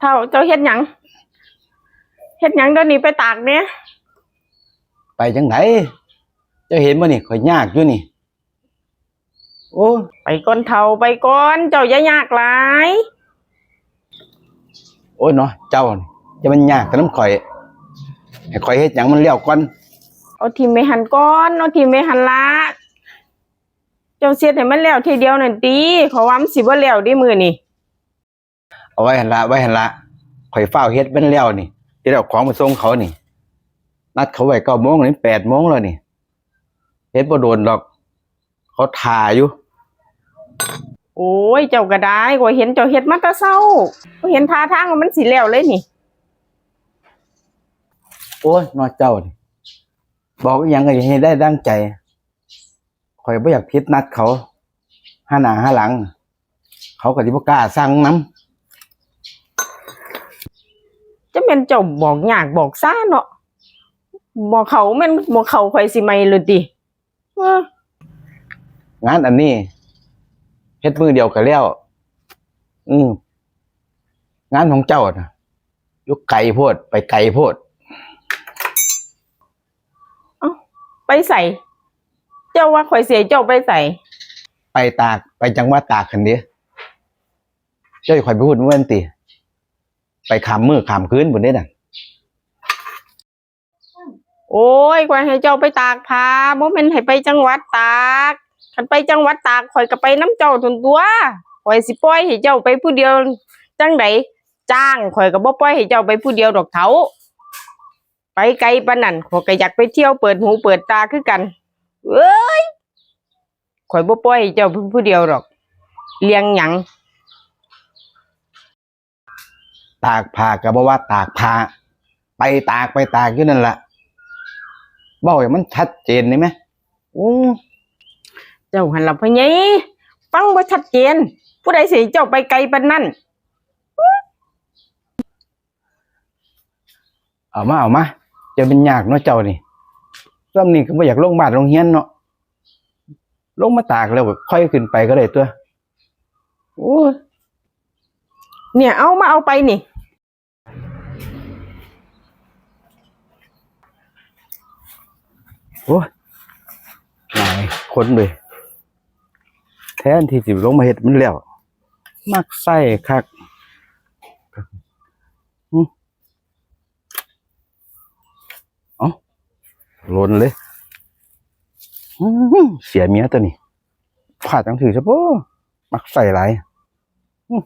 เท่าเจ้าเฮ็ดหยังเฮ็ดหยังเดี๋ยวนี้ไปตากเนี่ยไปจังไหนเจะเห็นบ่นี่ข่อยยากอยู่นี่ โอ้ไปก่อนเท่าไปก่อนเจ้าอย่ายากหลายโอ้ยเนาะเจ้านี่จะมันยากกับน้ำข่อยให้ข่อยเฮ็ดหยังมันเลี้ยวก่อนเอาทีมไปหันก่อนเอาทีมไปหันละเจ้าเสียดให้มันแล้วทีเดียวนั่นติขอว่ามันสิบ่แล้วเดิมื้อนี่ เอาไว้หั่นละไว้หั่นละข่อยเฝ้าวเฮ็ดมันแล้วนี่ที่เอาของมาส่งเขานี่ นัดเขาไว้9โมงนี่8โมงแล้วนี่เฮ็ดบ่โดนดอก เขาถ่าอยู่ โอ้ยเจ้าก็ได้ก็เห็นเจ้าเฮ็ดมาแต่เช้าก็เห็นท่าทางว่ามันสิแล้วเลยนี่ โอ้ยเนอเจ้านี่บอกอหยังก็อย่าให้ได้ดังใจข่อยบ่อยากพิดนัดเขาห้าหน้าห้าหลัง เขาก็สิบ่กล้าสั่งน้จะเป็นเจ้าบอกยากบอกซ่าเนาะบอกเขาแม่นบอกเขาข่อยสิไม่เลยติเออำงานอันนี้เฮ็ดมือเดียวก็แล้ว อืมงานของเจ้าน่ะอยุกไก่โพด ไปไก่โพดไปใส่ เจ้าว่าข่อยเสียเจ้าไปใส่ไปตากไปจังหวัดตากคันเดียเจ้าอย่าข่อยไปพูดเมื่อวันติ ไปขามมือขามคืนบนนี้น่ะ โอ้ยข่อยให้เจ้าไปตากผ้าบ่แม่นให้ไปจังหวัดตากคันไปจังหวัดตากข่อยก็ไปน้ำเจ้าทุนตัวข่อยสิปล่อยให้เจ้าไปผู้เดียว จังไดจ้างข่อยก็บ่ปล่อยให้เจ้าไปผู้เดียวดอกเถาไปไกลปานนั้นข่อยก็อยากไปเที่ยวเปิดหูเปิดตาคือกันเอ้ยข่อยบ่ปล่อยให้เจ้าไปผู้เดียวดอกเลี้ยงหยัง ตากผ้าก็บ่ว่าตากผ้าไปตากไปตากอยู่นั่นล่ะบ่ให้มันชัดเจนได้ไหมโอ้เจ้าหันหลับพะไงฟังบ่ชัดเจน ผู้ใดสิให้เจ้าไปไกลปานนั้นเอามาเอามาจะเป็นยากเนาะเจ้านี่ซ้ำนี่ก็บ่อยากลงบ้านลงเฮียนเนาะลงมาตากแล้วก็ค่อยขึ้นไปก็ได้ตัวโอ้ยเนี่ยเอามาเอาไปนี่ โอ้ยหลายคนเลยแทนที่สิลงมาเฮ็ดมันแล้ว มักใส่คักหึเอ้าหล่นเลยเสียเมียตัวนี้ผ่าดจังถือซะบ่มักใส่หลายอื้อ